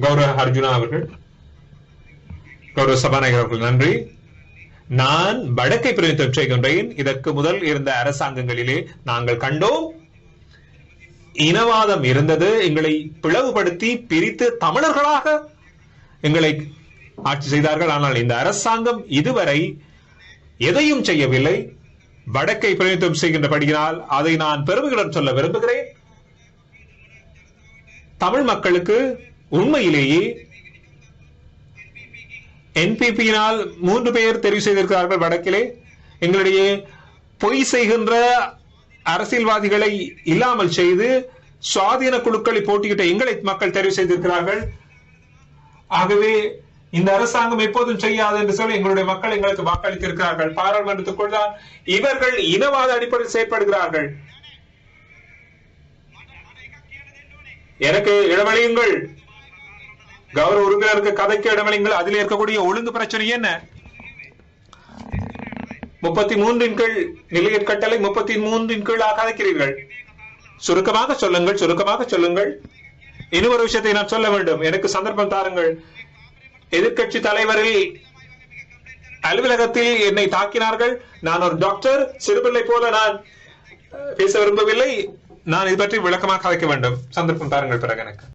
கௌரவ அர்ஜுனா அவர்கள் கௌரவ சபாநாயகர் அவர்கள் நன்றி. நான் வடக்கை பிரதிநிதித்துவம் செய்கின்றேன் இதற்கு முதல் இருந்த அரசாங்கங்களிலே நாங்கள் கண்டோம். இனவாதம் இருந்தது. எங்களை பிளவுபடுத்தி பிரித்து தமிழர்களாக எங்களை ஆட்சி செய்தார்கள். ஆனால் இந்த அரசாங்கம் இதுவரை எதையும் செய்யவில்லை. வடக்கை பிரதிநிதித்துவம் செய்கின்றபடியினால் அதை நான் பெருமைகளுடன் சொல்ல விரும்புகிறேன். தமிழ் மக்களுக்கு உண்மையிலேயே என்பிபியினால் மூன்று பேர் தெரிவு செய்திருக்கிறார்கள் வடக்கிலே. எங்களுடைய பொய் செய்கின்ற அரசியல்வாதிகளை இல்லாமல் செய்து சுவாதீன குழுக்களை போட்டியிட்ட எங்களை மக்கள் தெரிவு செய்திருக்கிறார்கள். ஆகவே இந்த அரசாங்கம் எப்போதும் செய்யாது என்று சொல்லி எங்களுடைய மக்கள் எங்களுக்கு வாக்களித்திருக்கிறார்கள். பாராளுமன்றத்துக்குள் தான் இவர்கள் இனவாத அடிப்படையில் செயற்படுகிறார்கள். எனக்கு இடமளியுங்கள் கௌரவ உறுப்பினருக்கு கதைக்கு இடமளியுங்கள் அதில் இருக்கக்கூடிய ஒழுங்கு பிரச்சனை என்ன? முப்பத்தி மூன்றின் கீழ் நிலையற் கட்டளை முப்பத்தி மூன்றின் கீழ் கதைக்கிறீர்கள் சுருக்கமாக சொல்லுங்கள் சுருக்கமாக சொல்லுங்கள். இன்னொரு ஒரு விஷயத்தை நான் சொல்ல வேண்டும். எனக்கு சந்தர்ப்பம் தாருங்கள். எதிர்க்கட்சி தலைவரில் அலுவலகத்தில் என்னை தாக்கினார்கள். நான் ஒரு டாக்டர் சிறுபிள்ளை போல நான் பேச விரும்பவில்லை. நான் இது பற்றி விளக்கமாக கதைக்க வேண்டும். சந்தர்ப்பம் தாருங்கள் பிறகு எனக்கு.